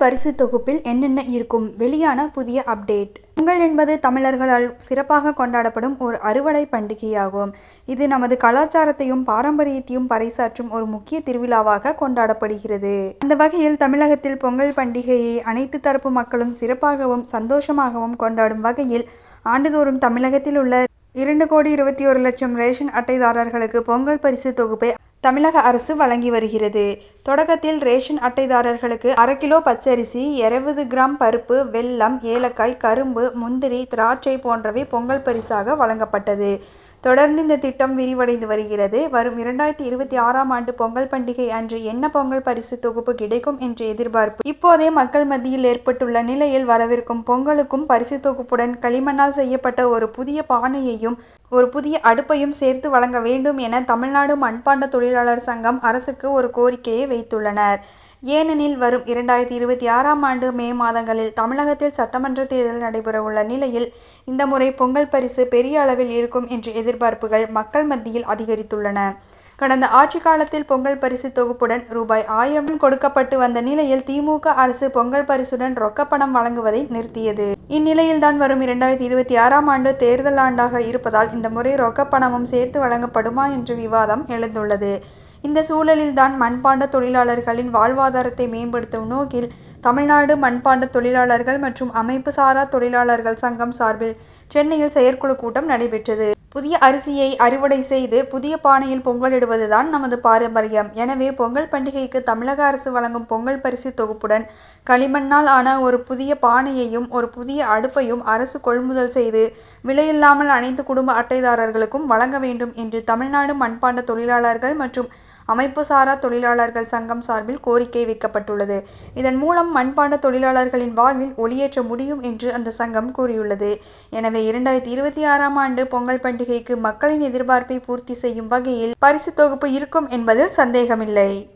பரிசு தொகுப்பில் என்னென்ன இருக்கும்? வெளியான புதிய அப்டேட். பொங்கல் என்பது தமிழர்களால் சிறப்பாக கொண்டாடப்படும் ஒரு அறுவடை பண்டிகையாகும். இது நமது கலாச்சாரத்தையும் பாரம்பரியத்தையும் பறைசாற்றும் ஒரு முக்கிய திருவிழாவாக கொண்டாடப்படுகிறது. அந்த வகையில் தமிழகத்தில் பொங்கல் பண்டிகையை அனைத்து தரப்பு மக்களும் சிறப்பாகவும் சந்தோஷமாகவும் கொண்டாடும் வகையில் ஆண்டுதோறும் தமிழகத்தில் உள்ள இரண்டு கோடி இருபத்தி ஒரு லட்சம் ரேஷன் அட்டைதாரர்களுக்கு பொங்கல் பரிசு தொகுப்பை தமிழக அரசு வழங்கி வருகிறது. தொடக்கத்தில் ரேஷன் அட்டைதாரர்களுக்கு அரை கிலோ பச்சரிசி இருபது கிராம் பருப்பு வெல்லம் ஏலக்காய் கரும்பு முந்திரி திராட்சை போன்றவை பொங்கல் பரிசாக வழங்கப்பட்டது. தொடர்ந்து இந்த திட்டம் விரிவடைந்து வருகிறது. வரும் இரண்டாயிரத்தி இருபத்தி ஆறாம் ஆண்டு பொங்கல் பண்டிகை அன்று என்ன பொங்கல் பரிசு தொகுப்பு கிடைக்கும் என்ற எதிர்பார்ப்பு இப்போதே மக்கள் மத்தியில் ஏற்பட்டுள்ள நிலையில் வரவிருக்கும் பொங்கலுக்கும் பரிசு தொகுப்புடன் களிமண்ணால் செய்யப்பட்ட ஒரு புதிய பானையையும் ஒரு புதிய அடுப்பையும் சேர்த்து வழங்க வேண்டும் என தமிழ்நாடு மண்பாண்ட தொழிலாளர் சங்கம் அரசுக்கு ஒரு கோரிக்கையை வைத்துள்ளனர். ஏனெனில் வரும் இரண்டாயிரத்தி இருபத்தி ஆறாம் ஆண்டு மே மாதங்களில் தமிழகத்தில் சட்டமன்ற தேர்தல் நடைபெறவுள்ள நிலையில் இந்த முறை பொங்கல் பரிசு பெரிய அளவில் இருக்கும் என்று எதிர் எதிர்பார்ப்புகள் மக்கள் மத்தியில் அதிகரித்துள்ளன. கடந்த ஆட்சி காலத்தில் பொங்கல் பரிசு தொகுப்புடன் ரூபாய் ஆயிரம் கொடுக்கப்பட்டு வந்த நிலையில் திமுக அரசு பொங்கல் பரிசுடன் ரொக்கப்பணம் வழங்குவதை நிறுத்தியது. இந்நிலையில்தான் வரும் இரண்டாயிரத்தி இருபத்தி ஆறாம் ஆண்டு தேர்தல் ஆண்டாக இருப்பதால் இந்த முறை ரொக்கப்பணமும் சேர்த்து வழங்கப்படுமா என்ற விவாதம் எழுந்துள்ளது. இந்த சூழலில்தான் மண்பாண்ட தொழிலாளர்களின் வாழ்வாதாரத்தை மேம்படுத்தும் நோக்கில் தமிழ்நாடு மண்பாண்ட தொழிலாளர்கள் மற்றும் அமைப்பு சாரா தொழிலாளர்கள் சங்கம் சார்பில் சென்னையில் செயற்குழு கூட்டம் நடைபெற்றது. புதிய அரிசியை அறுவடை செய்து புதிய பானையில் பொங்கலிடுவதுதான் நமது பாரம்பரியம். எனவே பொங்கல் பண்டிகைக்கு தமிழக அரசு வழங்கும் பொங்கல் பரிசு தொகுப்புடன் களிமண்ணால் ஆன ஒரு புதிய பானையையும் ஒரு புதிய அடுப்பையும் அரசு கொள்முதல் செய்து விலையில்லாமல் அனைத்து குடும்ப அட்டைதாரர்களுக்கும் வழங்க வேண்டும் என்று தமிழ்நாடு மண்பாண்ட தொழிலாளர்கள் மற்றும் அமைப்பு சாரா தொழிலாளர்கள் சங்கம் சார்பில் கோரிக்கை வைக்கப்பட்டுள்ளது. இதன் மூலம் மண்பாண்ட தொழிலாளர்களின் வாழ்வில் ஒளியேற்ற முடியும் என்று அந்த சங்கம் கூறியுள்ளது. எனவே இரண்டாயிரத்தி இருபத்தி ஆறாம் ஆண்டு பொங்கல் பண்டிகைக்கு மக்களின் எதிர்பார்ப்பை பூர்த்தி செய்யும் வகையில் பரிசு தொகுப்பு இருக்கும் என்பதில் சந்தேகமில்லை.